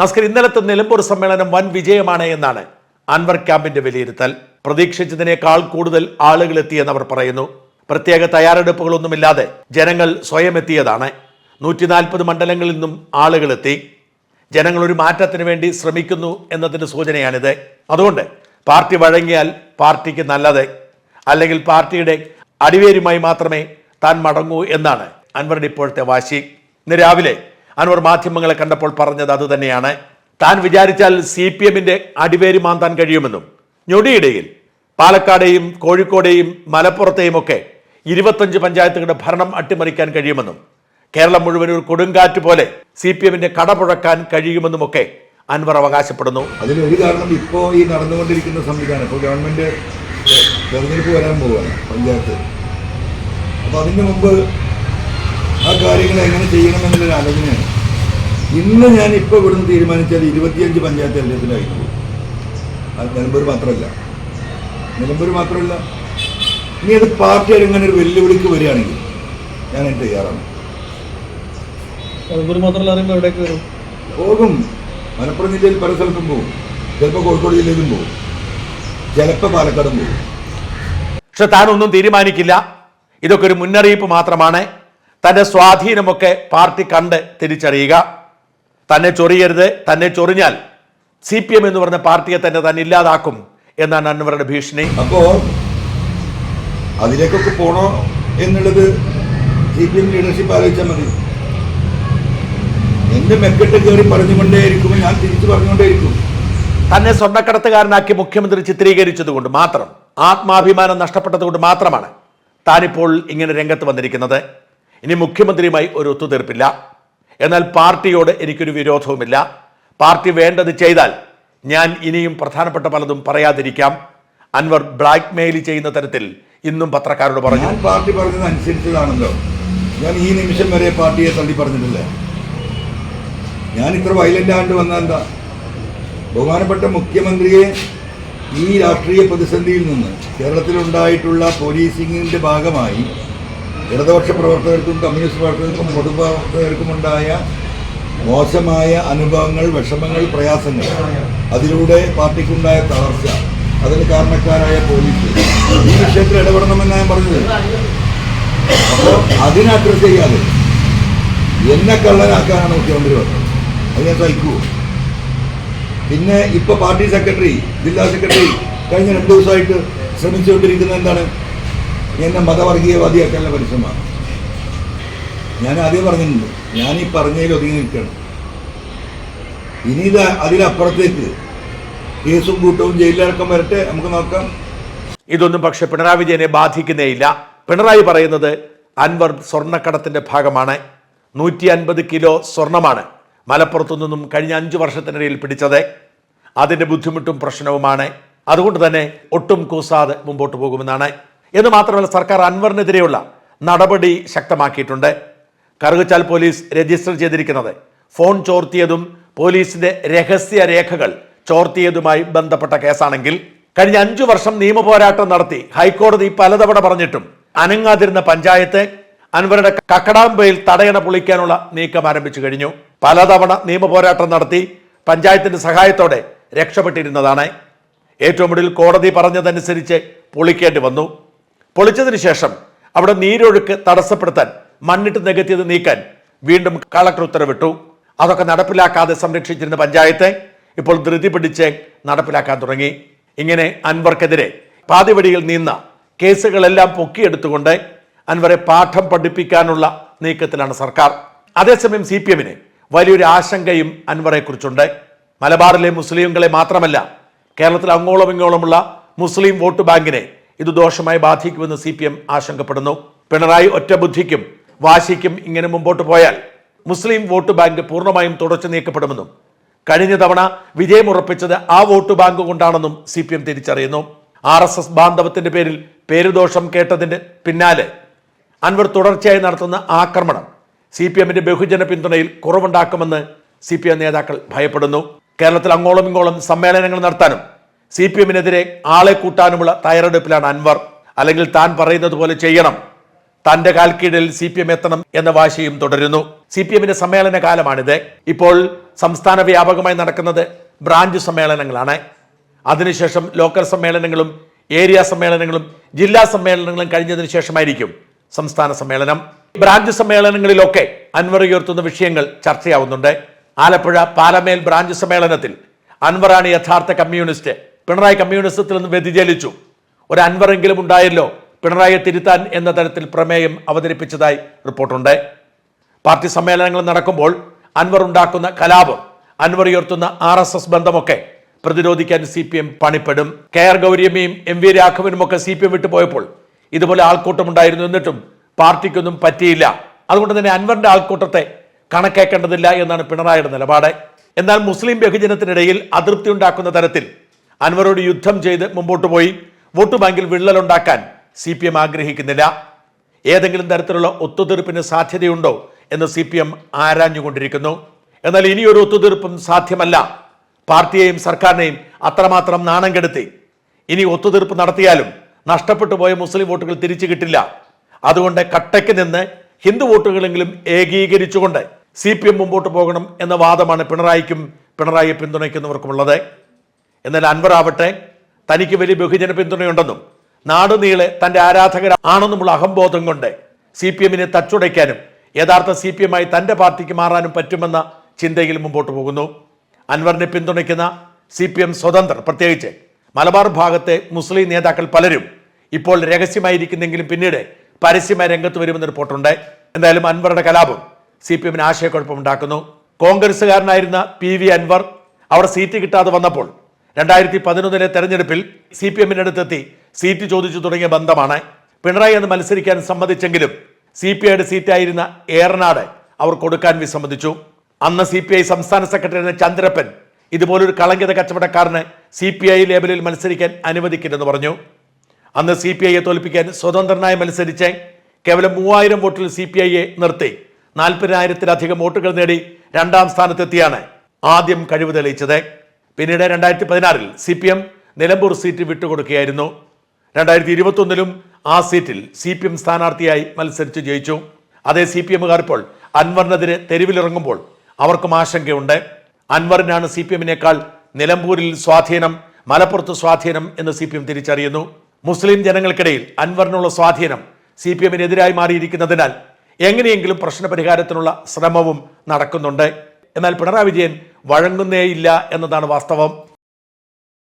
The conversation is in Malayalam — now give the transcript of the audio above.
നസ്കർ ഇന്നലത്തെ നിലമ്പൂർ സമ്മേളനം വൻ വിജയമാണ് എന്നാണ് അൻവർ ക്യാമ്പിന്റെ വിലയിരുത്തൽ. പ്രതീക്ഷിച്ചതിനേക്കാൾ കൂടുതൽ ആളുകൾ അവർ പറയുന്നു. പ്രത്യേക തയ്യാറെടുപ്പുകളൊന്നുമില്ലാതെ ജനങ്ങൾ സ്വയം എത്തിയതാണ്. നൂറ്റി നാൽപ്പത് മണ്ഡലങ്ങളിൽ നിന്നും ആളുകൾ എത്തി. ജനങ്ങൾ ഒരു മാറ്റത്തിന് വേണ്ടി ശ്രമിക്കുന്നു എന്നതിന്റെ സൂചനയാണിത്. അതുകൊണ്ട് പാർട്ടി വഴങ്ങിയാൽ പാർട്ടിക്ക് നല്ലത്. അല്ലെങ്കിൽ പാർട്ടിയുടെ അടിവേരുമായി മാത്രമേ താൻ മടങ്ങൂ എന്നാണ് അൻവറുടെ ഇപ്പോഴത്തെ വാശി. ഇന്ന് രാവിലെ അൻവർ മാധ്യമങ്ങളെ കണ്ടപ്പോൾ പറഞ്ഞത് അതുതന്നെയാണ് താൻ വിചാരിച്ചാൽ സി പി എമ്മിന്റെ അടിവേര് മാന്താൻ കഴിയുമെന്നും ഞൊടിയിടയിൽ പാലക്കാടെയും കോഴിക്കോടെയും മലപ്പുറത്തെയും ഒക്കെ ഇരുപത്തഞ്ച് പഞ്ചായത്തുകളുടെ ഭരണം അട്ടിമറിക്കാൻ കഴിയുമെന്നും കേരളം മുഴുവൻ ഒരു കൊടുങ്കാറ്റ് പോലെ സി പി എമ്മിന്റെ കടപുഴക്കാൻ കഴിയുമെന്നുമൊക്കെ അൻവർ അവകാശപ്പെടുന്നു. അതിലൊരു കാരണം ഇപ്പോൾ ഈ നടന്നുകൊണ്ടിരിക്കുന്ന സംവിധാനം ഇപ്പോൾ ഗവൺമെന്റ് തെരഞ്ഞെടുപ്പ് വരാൻ പോവുകയാണ് പഞ്ചായത്ത്. അപ്പോൾ അതിന് മുമ്പ് ആ കാര്യങ്ങൾ എങ്ങനെ ചെയ്യണം എന്നുള്ളൊരു ആലോചനയാണ്. ഇന്ന് ഞാൻ ഇപ്പോൾ ഇവിടുന്ന് തീരുമാനിച്ചാൽ ഇരുപത്തിയഞ്ച് പഞ്ചായത്ത് തെരഞ്ഞെടുപ്പിലായിരിക്കും. അത് നിലമ്പൂർ മാത്രമല്ല. നിലമ്പൂർ മാത്രമല്ല. ഇനി അത് പാർട്ടി അങ്ങനെ ഒരു വെല്ലുവിളിക്ക് വരികയാണെങ്കിൽ ഞാൻ അതിന് തയ്യാറാണ്. നിലമ്പൂർ മാത്രമല്ല അറിയുമ്പോൾ എവിടേക്ക് വരും? പോകും. മലപ്പുറം ജില്ലയിൽ പല സ്ഥലത്തും പോകും. ചിലപ്പോൾ കോഴിക്കോട് ജില്ലയിലും പോകും. ചിലപ്പോൾ പാലക്കാടും പോകും. പക്ഷെ താനൊന്നും തീരുമാനിക്കില്ല. ഇതൊക്കെ ഒരു മുന്നറിയിപ്പ് മാത്രമാണ്. തന്റെ സ്വാധീനമൊക്കെ പാർട്ടി കണ്ട് തിരിച്ചറിയുക. തന്നെ ചൊറിയരുത് തന്നെ ചൊറിഞ്ഞാൽ സി പി എം എന്ന് പറഞ്ഞ പാർട്ടിയെ തന്നെ തന്നെ ഇല്ലാതാക്കും എന്നാണ് അൻവറുടെ ഭീഷണി. അപ്പോ അതിലേക്കൊക്കെ പോണോ എന്നുള്ളത് സി പി എം ലീഡർഷിപ്പ് ആലോചിച്ചാൽ മതി. എന്റെ മെക്കെട്ട് കയറി പറഞ്ഞുകൊണ്ടേയിരിക്കും ഞാൻ തിരിച്ചു പറഞ്ഞുകൊണ്ടേയിരിക്കും. തന്നെ സ്വർണക്കടത്തുകാരനാക്കി മുഖ്യമന്ത്രി ചിത്രീകരിച്ചതുകൊണ്ട് മാത്രം ആത്മാഭിമാനം നഷ്ടപ്പെട്ടതുകൊണ്ട് മാത്രമാണ് താനിപ്പോൾ ഇങ്ങനെ രംഗത്ത് വന്നിരിക്കുന്നത്. ഇനി മുഖ്യമന്ത്രിയുമായി ഒരു ഒത്തുതീർപ്പില്ല. എന്നാൽ പാർട്ടിയോട് എനിക്കൊരു വിരോധവുമില്ല. പാർട്ടി വേണ്ടത് ചെയ്താൽ ഞാൻ ഇനിയും പ്രധാനപ്പെട്ട പലതും പറയാതിരിക്കാം. അൻവർ ബ്ലാക്ക് മെയിൽ ചെയ്യുന്ന തരത്തിൽ ഇന്നും പത്രക്കാരോട് പറഞ്ഞു. ഞാൻ പാർട്ടി പറഞ്ഞത് അനുസരിച്ചതാണല്ലോ. ഞാൻ ഈ നിമിഷം വരെ പാർട്ടിയെ തള്ളി പറഞ്ഞിട്ടില്ല. ഞാൻ ഇത്ര വയലന്റ് ആണ്ട് എന്താ? ബഹുമാനപ്പെട്ട മുഖ്യമന്ത്രിയെ ഈ രാഷ്ട്രീയ പ്രതിസന്ധിയിൽ നിന്ന് കേരളത്തിലുണ്ടായിട്ടുള്ള പോലീസിങ്ങിന്റെ ഭാഗമായി ഇടതുപക്ഷ പ്രവർത്തകർക്കും കമ്മ്യൂണിസ്റ്റ് പ്രവർത്തകർക്കും പൊതുപ്രവർത്തകർക്കും ഉണ്ടായ മോശമായ അനുഭവങ്ങൾ വിഷമങ്ങൾ പ്രയാസങ്ങൾ. അതിലൂടെ പാർട്ടിക്കുണ്ടായ തളർച്ച. അതിന് കാരണക്കാരായ പോലീസ്. ഈ വിഷയത്തിൽ ഇടപെടണമെന്നാണ് ഞാൻ പറഞ്ഞത്. അപ്പോൾ അതിനെ അഡ്രസ് ചെയ്യാതെ എന്നെ കള്ളനാക്കാനാണ് മുഖ്യമന്ത്രി പറഞ്ഞത് അത് ഞാൻ സഹിക്കൂ. പിന്നെ ഇപ്പൊ പാർട്ടി സെക്രട്ടറി ജില്ലാ സെക്രട്ടറി കഴിഞ്ഞ രണ്ടു ദിവസമായിട്ട് ശ്രമിച്ചുകൊണ്ടിരിക്കുന്നത് എന്താണ്? എന്നെ മതവർഗീയവാദിയാക്കാനുള്ള പരിശ്രമമാണ്. ഞാൻ ആദ്യം പറഞ്ഞിട്ടുണ്ട് ഞാൻ ഈ പറഞ്ഞതിൽ ഒതുങ്ങി നിൽക്കണം ഇനി ഇത് അതിലപ്പുറത്തേക്ക് കേസും കൂട്ടവും ജയിലിലടക്കം വരട്ടെ നമുക്ക് നോക്കാം. ഇതൊന്നും പക്ഷെ പിണറായി വിജയനെ ബാധിക്കുന്നേയില്ല. പിണറായി പറയുന്നത് അൻവർ സ്വർണക്കടത്തിന്റെ ഭാഗമാണ്. നൂറ്റി അൻപത് കിലോ സ്വർണമാണ് മലപ്പുറത്തു നിന്നും കഴിഞ്ഞ അഞ്ചു വർഷത്തിനിടയിൽ പിടിച്ചത്. അതിന്റെ ബുദ്ധിമുട്ടും പ്രശ്നവുമാണ്. അതുകൊണ്ട് തന്നെ ഒട്ടും കൂസാതെ മുമ്പോട്ട് പോകുമെന്നാണ് എന്ന് മാത്രമല്ല സർക്കാർ അൻവറിനെതിരെയുള്ള നടപടി ശക്തമാക്കിയിട്ടുണ്ട്. കറുകച്ചാൽ പോലീസ് രജിസ്റ്റർ ചെയ്തിരിക്കുന്നത്. ഫോൺ ചോർത്തിയതും പോലീസിന്റെ രഹസ്യ രേഖകൾ ചോർത്തിയതുമായി ബന്ധപ്പെട്ട കേസാണെങ്കിൽ കഴിഞ്ഞ അഞ്ചു വർഷം നിയമപോരാട്ടം നടത്തി ഹൈക്കോടതി പലതവണ പറഞ്ഞിട്ടും അനങ്ങാതിരുന്ന പഞ്ചായത്ത് അൻവറുടെ കക്കടാമ്പയിൽ തടയണ പൊളിക്കാനുള്ള നീക്കം ആരംഭിച്ചു കഴിഞ്ഞു. പലതവണ നിയമപോരാട്ടം നടത്തി പഞ്ചായത്തിന്റെ സഹായത്തോടെ രക്ഷപ്പെട്ടിരുന്നതാണ്. ഏറ്റവും ഒടുവിൽ കോടതി പറഞ്ഞതനുസരിച്ച് പൊളിക്കേണ്ടി വന്നു. പൊളിച്ചതിന് ശേഷം അവിടെ നീരൊഴുക്ക് തടസ്സപ്പെടുത്താൻ മണ്ണിട്ട് നികത്തിയത് നീക്കാൻ വീണ്ടും കളക്ടർ ഉത്തരവിട്ടു. അതൊക്കെ നടപ്പിലാക്കാതെ സംരക്ഷിച്ചിരുന്ന പഞ്ചായത്തെ ഇപ്പോൾ ധൃതി പിടിച്ച് നടപ്പിലാക്കാൻ തുടങ്ങി. ഇങ്ങനെ അൻവർക്കെതിരെ പാതിവടിയിൽ നിന്ന കേസുകളെല്ലാം പൊക്കിയെടുത്തുകൊണ്ട് അൻവറെ പാഠം പഠിപ്പിക്കാനുള്ള നീക്കത്തിലാണ് സർക്കാർ. അതേസമയം സി പി എമ്മിന് വലിയൊരു ആശങ്കയും അൻവറെക്കുറിച്ചുണ്ട്. മലബാറിലെ മുസ്ലിങ്ങളെ മാത്രമല്ല കേരളത്തിൽ അങ്ങോളം ഇങ്ങോളമുള്ള മുസ്ലിം വോട്ട് ബാങ്കിനെ ഇത് ദോഷമായി ബാധിക്കുമെന്ന് സി പി എം ആശങ്കപ്പെടുന്നു. പിണറായി ഒറ്റ ബുദ്ധിക്കും വാശിക്കും ഇങ്ങനെ മുമ്പോട്ട് പോയാൽ മുസ്ലിം വോട്ട് ബാങ്ക് പൂർണമായും തുടച്ചു നീക്കപ്പെടുമെന്നും കഴിഞ്ഞ തവണ വിജയമുറപ്പിച്ചത് ആ വോട്ട് ബാങ്ക് കൊണ്ടാണെന്നും സി പി എം തിരിച്ചറിയുന്നു. ആർ എസ് എസ് ബാന്ധവത്തിന്റെ പേരിൽ പേരുദോഷം കേട്ടതിന്റെ പിന്നാലെ അൻവർ തുടർച്ചയായി നടത്തുന്ന ആക്രമണം സി പി എമ്മിന്റെ ബഹുജന പിന്തുണയിൽ കുറവുണ്ടാക്കുമെന്ന് സി പി എം നേതാക്കൾ ഭയപ്പെടുന്നു. കേരളത്തിൽ അങ്ങോളം ഇങ്ങോളം സമ്മേളനങ്ങൾ നടത്താനും സി പി എമ്മിനെതിരെ ആളെ കൂട്ടാനുമുള്ള തയ്യാറെടുപ്പിലാണ് അൻവർ. അല്ലെങ്കിൽ താൻ പറയുന്നത് പോലെ ചെയ്യണം. തന്റെ കാൽക്കീഴിൽ സി പി എം എത്തണം എന്ന വാശിയും തുടരുന്നു. സി പി എമ്മിന്റെ സമ്മേളന കാലമാണിത്. ഇപ്പോൾ സംസ്ഥാന വ്യാപകമായി നടക്കുന്നത് ബ്രാഞ്ച് സമ്മേളനങ്ങളാണ്. അതിനുശേഷം ലോക്കൽ സമ്മേളനങ്ങളും ഏരിയ സമ്മേളനങ്ങളും ജില്ലാ സമ്മേളനങ്ങളും കഴിഞ്ഞതിന് ശേഷമായിരിക്കും സംസ്ഥാന സമ്മേളനം. ബ്രാഞ്ച് സമ്മേളനങ്ങളിലൊക്കെ അൻവർ ഉയർത്തുന്ന വിഷയങ്ങൾ ചർച്ചയാവുന്നുണ്ട്. ആലപ്പുഴ പാലമേൽ ബ്രാഞ്ച് സമ്മേളനത്തിൽ അൻവറാണ് യഥാർത്ഥ കമ്മ്യൂണിസ്റ്റ്. പിണറായി കമ്മ്യൂണിസത്തിൽ നിന്ന് വ്യതിചലിച്ചു. ഒരു അൻവറെങ്കിലും ഉണ്ടായല്ലോ പിണറായിയെ തിരുത്താൻ എന്ന തരത്തിൽ പ്രമേയം അവതരിപ്പിച്ചതായി റിപ്പോർട്ടുണ്ട്. പാർട്ടി സമ്മേളനങ്ങൾ നടക്കുമ്പോൾ അൻവർ ഉണ്ടാക്കുന്ന കലാപം അൻവർ ഉയർത്തുന്ന ആർ എസ് എസ് ബന്ധമൊക്കെ പ്രതിരോധിക്കാൻ സി പി എം പണിപ്പെടും. കെ ആർ ഗൗരിയമ്മയും എം വി രാഘവനും ഒക്കെ സി പി എം വിട്ടുപോയപ്പോൾ ഇതുപോലെ ആൾക്കൂട്ടം ഉണ്ടായിരുന്നു എന്നിട്ടും പാർട്ടിക്കൊന്നും പറ്റിയില്ല. അതുകൊണ്ട് തന്നെ അൻവറിന്റെ ആൾക്കൂട്ടത്തെ കണക്കേക്കേണ്ടതില്ല എന്നാണ് പിണറായിയുടെ നിലപാട്. എന്നാൽ മുസ്ലിം ബഹുജനത്തിനിടയിൽ അതൃപ്തി ഉണ്ടാക്കുന്ന തരത്തിൽ അൻവറോട് യുദ്ധം ചെയ്ത് മുമ്പോട്ട് പോയി. വോട്ട് ബാങ്കിൽ വിള്ളലുണ്ടാക്കാൻ സി പി എം ആഗ്രഹിക്കുന്നില്ല. ഏതെങ്കിലും തരത്തിലുള്ള ഒത്തുതീർപ്പിന് സാധ്യതയുണ്ടോ എന്ന് സി പി എം ആരാഞ്ഞുകൊണ്ടിരിക്കുന്നു. എന്നാൽ ഇനിയൊരു ഒത്തുതീർപ്പും സാധ്യമല്ല. പാർട്ടിയെയും സർക്കാരിനെയും അത്രമാത്രം നാണം കെടുത്തി. ഇനി ഒത്തുതീർപ്പ് നടത്തിയാലും നഷ്ടപ്പെട്ടു പോയ മുസ്ലിം വോട്ടുകൾ തിരിച്ചു കിട്ടില്ല. അതുകൊണ്ട് കട്ടയ്ക്ക് നിന്ന് ഹിന്ദു വോട്ടുകളെങ്കിലും ഏകീകരിച്ചുകൊണ്ട് സി പി എം മുമ്പോട്ട് പോകണം എന്ന വാദമാണ് പിണറായിക്കും പിണറായിയെ പിന്തുണയ്ക്കുന്നവർക്കുമുള്ളത്. എന്നാൽ അൻവർ ആവട്ടെ തനിക്ക് വലിയ ബഹുജന പിന്തുണയുണ്ടെന്നും നാട് നീളെ തന്റെ ആരാധകർ ആണെന്നുമുള്ള അഹംബോധം കൊണ്ട് സി പി എമ്മിനെ തച്ചുടയ്ക്കാനും യഥാർത്ഥ സി പി എമ്മായി തന്റെ പാർട്ടിക്ക് മാറാനും പറ്റുമെന്ന ചിന്തയിൽ മുമ്പോട്ട് പോകുന്നു. അൻവറിനെ പിന്തുണയ്ക്കുന്ന സി പി എം സ്വതന്ത്രർ പ്രത്യേകിച്ച് മലബാർ ഭാഗത്തെ മുസ്ലിം നേതാക്കൾ പലരും ഇപ്പോൾ രഹസ്യമായിരിക്കുന്നെങ്കിലും പിന്നീട് പരസ്യമായി രംഗത്ത് വരുമെന്ന് റിപ്പോർട്ടുണ്ട്. എന്തായാലും അൻവറുടെ കലാപം സി പി എമ്മിന് ആശയക്കുഴപ്പമുണ്ടാക്കുന്നു. കോൺഗ്രസ്സുകാരനായിരുന്ന പി വി അൻവർ അവിടെ സീറ്റ് കിട്ടാതെ വന്നപ്പോൾ രണ്ടായിരത്തി പതിനൊന്നിലെ തെരഞ്ഞെടുപ്പിൽ സി പി എമ്മിന്റെ അടുത്തെത്തി സീറ്റ് ചോദിച്ചു തുടങ്ങിയ ബന്ധമാണ്. പിണറായി എന്ന് മത്സരിക്കാൻ സമ്മതിച്ചെങ്കിലും സി പി ഐയുടെ സീറ്റായിരുന്ന ഏറനാട് അവർ കൊടുക്കാൻ വിസമ്മതിച്ചു അന്ന് സി പി ഐ സംസ്ഥാന സെക്രട്ടറി ചന്ദ്രപ്പൻ ഇതുപോലൊരു കളങ്കിത കച്ചവടക്കാരന് സി പി ഐ ലേബലിൽ മത്സരിക്കാൻ അനുവദിക്കില്ലെന്ന് പറഞ്ഞു. അന്ന് സി പി ഐയെ തോൽപ്പിക്കാൻ സ്വതന്ത്രനായി മത്സരിച്ച് കേവലം മൂവായിരം വോട്ടിൽ സി പി ഐയെ നിർത്തി. നാൽപ്പതിനായിരത്തിലധികം വോട്ടുകൾ നേടി രണ്ടാം സ്ഥാനത്തെത്തിയാണ് ആദ്യം കഴിവ് തെളിയിച്ചത്. പിന്നീട് രണ്ടായിരത്തി പതിനാറിൽ C P M Nilambur seat വിട്ടുകൊടുക്കുകയായിരുന്നു. രണ്ടായിരത്തി ഇരുപത്തൊന്നിലും ആ സീറ്റിൽ സി പി എം സ്ഥാനാർത്ഥിയായി മത്സരിച്ച് ജയിച്ചു. അതേ സി പി എമ്മുകാർ ഇപ്പോൾ അൻവറിനെതിരെ തെരുവിലിറങ്ങുമ്പോൾ അവർക്കും ആശങ്കയുണ്ട്. അൻവറിനാണ് സി പി എമ്മിനേക്കാൾ നിലമ്പൂരിൽ സ്വാധീനം മലപ്പുറത്ത് സ്വാധീനം എന്ന് സി പി എം തിരിച്ചറിയുന്നു. മുസ്ലിം ജനങ്ങൾക്കിടയിൽ അൻവറിനുള്ള സ്വാധീനം സി പി എമ്മിനെതിരായി മാറിയിരിക്കുന്നതിനാൽ എങ്ങനെയെങ്കിലും പ്രശ്നപരിഹാരത്തിനുള്ള ശ്രമവും നടക്കുന്നുണ്ട്. എന്നാൽ പിണറായി വിജയൻ വഴങ്ങുന്നേയില്ല എന്നതാണ് വാസ്തവം.